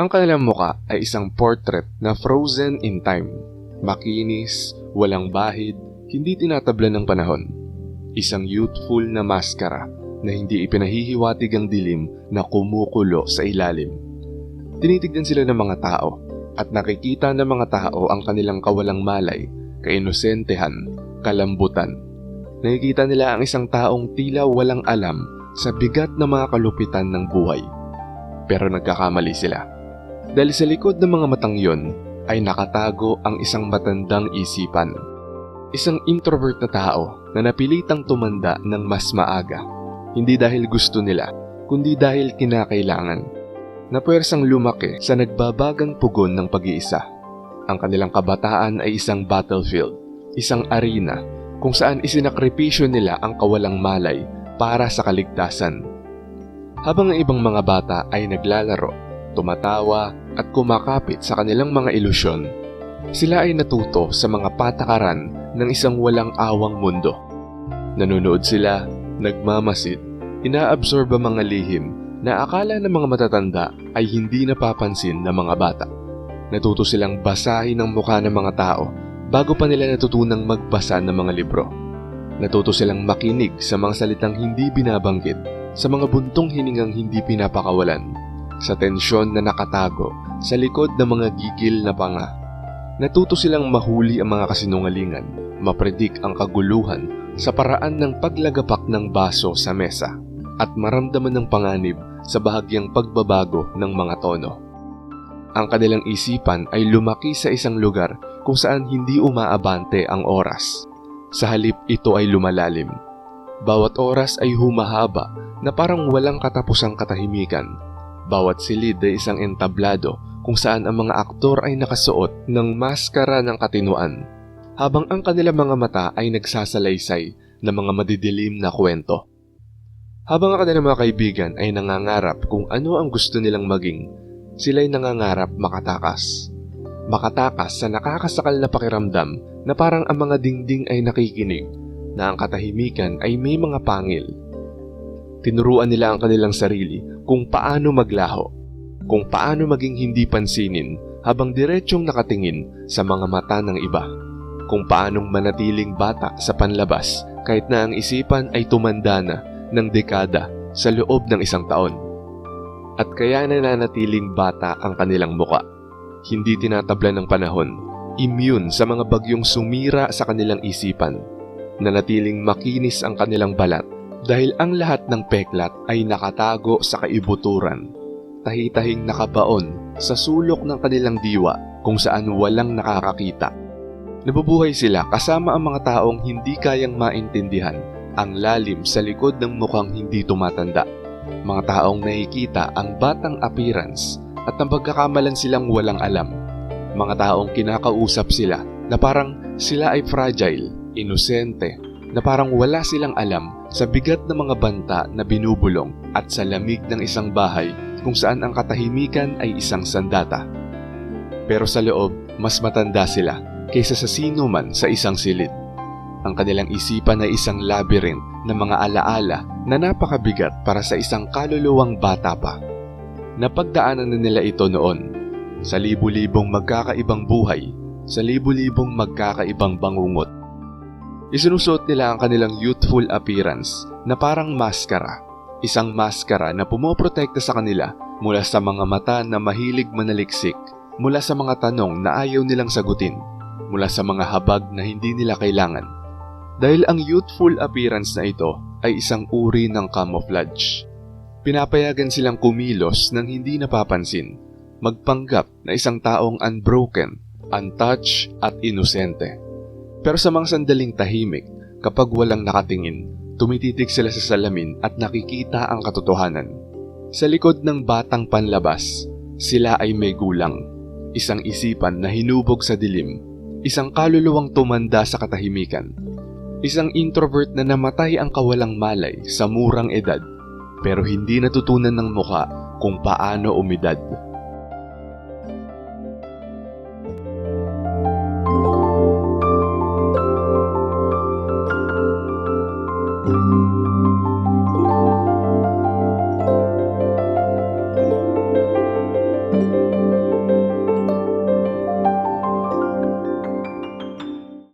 Ang kanilang muka ay isang portrait na frozen in time. Makinis, walang bahid, hindi tinatablan ng panahon. Isang youthful na maskara na hindi ipinahihiwatig ang dilim na kumukulo sa ilalim. Tinitignan sila ng mga tao at nakikita ng mga tao ang kanilang kawalang malay, kainosentehan, kalambutan. Nakikita nila ang isang taong tila walang alam sa bigat na mga kalupitan ng buhay. Pero nagkakamali sila. Dahil sa likod ng mga matang yon ay nakatago ang isang matandang isipan. Isang introvert na tao na napilitang tumanda ng mas maaga. Hindi dahil gusto nila, kundi dahil kinakailangan. Napuwersang lumaki sa nagbabagang pugon ng pag-iisa. Ang kanilang kabataan ay isang battlefield, isang arena kung saan isinakripisyo nila ang kawalang malay para sa kaligtasan. Habang ang ibang mga bata ay naglalaro, tumatawa at kumakapit sa kanilang mga ilusyon, sila ay natuto sa mga patakaran ng isang walang awang mundo. Nanonood sila, nagmamasid, inaabsorb ang mga lihim na akala ng mga matatanda ay hindi napapansin ng mga bata. Natuto silang basahin ang mukha ng mga tao bago pa nila natutunang magbasa ng mga libro. Natuto silang makinig sa mga salitang hindi binabanggit, sa mga buntong hiningang hindi pinapakawalan, sa tensyon na nakatago sa likod ng mga gigil na panga. Natuto silang mahuli ang mga kasinungalingan, mapredik ang kaguluhan sa paraan ng paglagapak ng baso sa mesa at maramdaman ng panganib sa bahagyang pagbabago ng mga tono. Ang kanilang isipan ay lumaki sa isang lugar kung saan hindi umaabante ang oras. Sa halip ito ay lumalalim. Bawat oras ay humahaba na parang walang katapusang katahimikan. Bawat silid ay isang entablado kung saan ang mga aktor ay nakasuot ng maskara ng katinuan habang ang kanilang mga mata ay nagsasalaysay ng mga madidilim na kwento. Habang ang kanilang mga kaibigan ay nangangarap kung ano ang gusto nilang maging, sila'y nangangarap makatakas. Makatakas sa nakakasakal na pakiramdam na parang ang mga dingding ay nakikinig, na ang katahimikan ay may mga pangil. Tinuruan nila ang kanilang sarili kung paano maglaho, kung paano maging hindi pansinin habang diretsyong nakatingin sa mga mata ng iba, kung paanong manatiling bata sa panlabas kahit na ang isipan ay tumanda na ng dekada sa loob ng isang taon. At kaya nananatiling bata ang kanilang muka. Hindi tinatabla ng panahon, immune sa mga bagyong sumira sa kanilang isipan, nanatiling makinis ang kanilang balat dahil ang lahat ng peklat ay nakatago sa kaibuturan, tahitahing nakabaon sa sulok ng kanilang diwa kung saan walang nakakakita. Nabubuhay sila kasama ang mga taong hindi kayang maintindihan ang lalim sa likod ng mukhang hindi tumatanda. Mga taong nakikita ang batang appearance at ang pagkakamalan silang walang alam. Mga taong kinakausap sila na parang sila ay fragile, inosente, na parang wala silang alam sa bigat ng mga banta na binubulong at sa lamig ng isang bahay kung saan ang katahimikan ay isang sandata. Pero sa loob, mas matanda sila kaysa sa sino man sa isang silid. Ang kanilang isipan ay isang labyrinth ng mga alaala na napakabigat para sa isang kaluluwang bata pa. Napagdaanan na nila ito noon sa libu-libong magkakaibang buhay, sa libu-libong magkakaibang bangungot. Isinusuot nila ang kanilang youthful appearance na parang maskara, isang maskara na pumoprotekta sa kanila mula sa mga mata na mahilig manaliksik, mula sa mga tanong na ayaw nilang sagutin, mula sa mga habag na hindi nila kailangan. Dahil ang youthful appearance na ito ay isang uri ng camouflage. Pinapayagan silang kumilos nang hindi napapansin, magpanggap na isang taong unbroken, untouched at inosente. Pero sa mga sandaling tahimik, kapag walang nakatingin, tumititig sila sa salamin at nakikita ang katotohanan. Sa likod ng batang panlabas, sila ay may gulang, isang isipan na hinubog sa dilim, isang kaluluwang tumanda sa katahimikan, isang introvert na namatay ang kawalang malay sa murang edad pero hindi natutunan ng muka kung paano umidad.